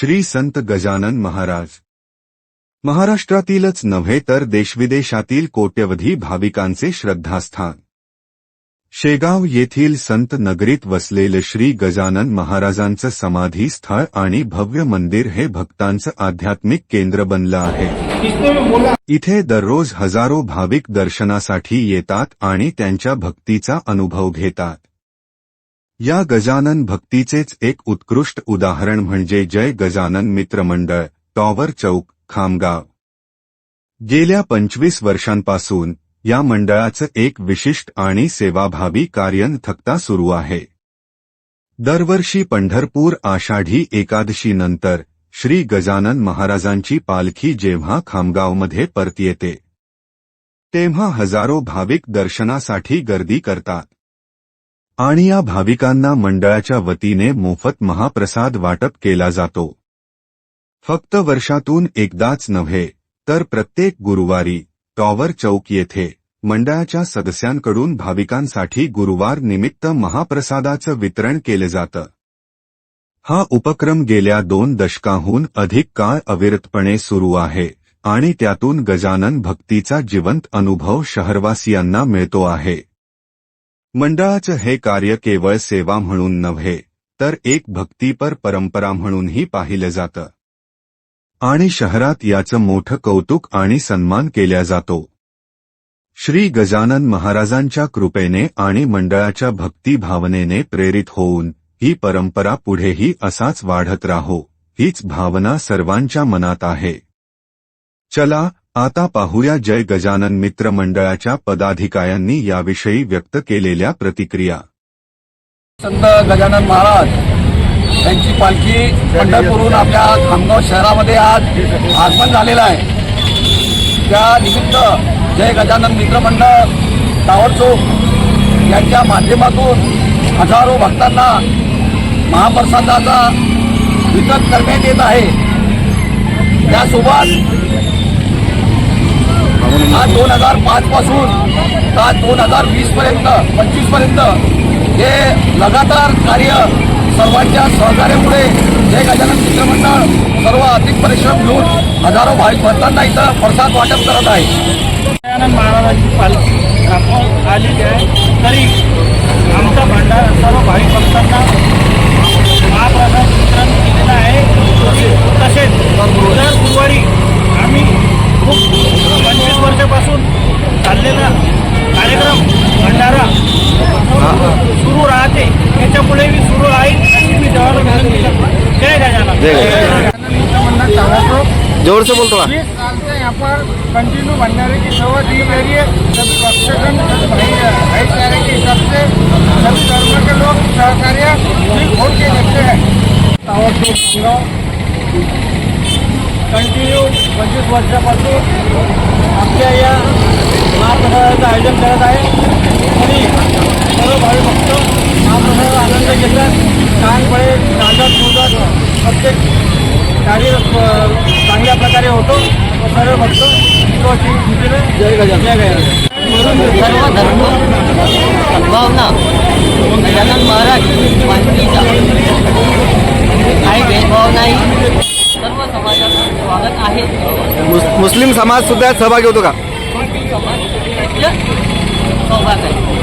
श्री संत गजानन महाराज. महाराष्ट्रातीलच नव्हे तर देशविदेशातील कोट्यवधी भाविकांचे श्रद्धास्थान. शेगाव येथील संत नगरीत वसलेले श्री गजानन महाराजांचं समाधी स्थळ आणि भव्य मंदिर हे भक्तांचं आध्यात्मिक केंद्र बनलं आहे. इथे दररोज हजारो भाविक दर्शनासाठी येतात आणि त्यांच्या भक्तीचा अनुभव घेतात. या गजानन भक्तीचेच एक उत्कृष्ट उदाहरण म्हणजे जय गजानन मित्रमंडळ टॉवर चौक खामगाव. गेल्या पंचवीस वर्षांपासून या मंडळाचं एक विशिष्ट आणि सेवाभावी कार्य थकता सुरू आहे. दरवर्षी पंढरपूर आषाढी एकादशीनंतर श्री गजानन महाराजांची पालखी जेव्हा खामगावमध्ये परत येते तेव्हा हजारो भाविक दर्शनासाठी गर्दी करतात. आणि या भाविकांना मंडळाच्या वतीने मोफत महाप्रसाद वाटप केला जातो. फक्त वर्षातून एकदाच नव्हे तर प्रत्येक गुरुवारी टॉवर चौक येथे मंडळाच्या सदस्यांकडून भाविकांसाठी गुरुवार निमित्त महाप्रसादाचं वितरण केलं जातं. हा उपक्रम गेल्या दोन दशकाहून अधिक काळ अविरतपणे सुरू आहे आणि त्यातून गजानन भक्तीचा जिवंत अनुभव शहरवासियांना मिळतो आहे. मंडळाचं हे कार्य केवळ सेवा म्हणून नव्हे तर एक भक्तीपर परंपरा म्हणूनही पाहिलं जातं. आणि शहरात याचं मोठं कौतुक आणि सन्मान केल्या जातो. श्री गजानन महाराजांच्या कृपेने आणि मंडळाच्या भक्ती भावनेने प्रेरित होऊन ही परंपरा पुढेही असाच वाढत राहो हीच भावना सर्वांच्या मनात आहे. चला आता पाहूया जय गजानन मित्र मंडळाच्या पदाधिकाऱ्यांनी याविषयी व्यक्त केलेल्या प्रतिक्रिया. संत गजानन महाराज यांची पालखी पंढरपूरहून आपल्या खामगाव शहरामध्ये आज आगमन झालेलं आहे. त्या निमित्त जय गजानन मित्रमंडळ टावर यांच्या माध्यमातून हजारो भक्तांना महाप्रसादाचा वितरण करण्यात येत आहे. त्यासोबत दोन हजार पाच पासून दोन हजार वीस पर्यंत पंचवीसपर्यंत हे लगातार कार्य सर्वांच्या सहकार्यामुळे जय गजानन मित्रमंडळ सर्व अधिक परिश्रम घेऊन हजारो भाविक भक्तांना इथं प्रसाद वाटप करत आहे. गजानन महाराजांची पालखी आपण आलेली आहे. तरी आमचा भांडार सर्व भाविक भक्तांना महाप्रसाद वितरण केलेलं आहे. तसेच दर गुरुवारी आम्ही खूप सुरू करतो ज़ोर से यहाँ पर कंटिन्यू भंडारे की सेवा दी जा रही है। सभी भक्तगण सभी भाई भाईचारे के हिसाब से सभी धर्म के लोग सहकार्य खोल के देखते हैं। कंटिन्यू पंचवीस वर्षापासून आपल्या या महाप्रसादाचं आयोजन करत आहे आणि सर्व भावी भक्त व जय जय सर्व धर्म सद्भावना गजानन महाराज मानवीचा काही भेदभाव नाही सर्व समाजाचं स्वागत आहे मुस्लिम समाज सुद्धा सहभागी होतो. का सहभाग आहे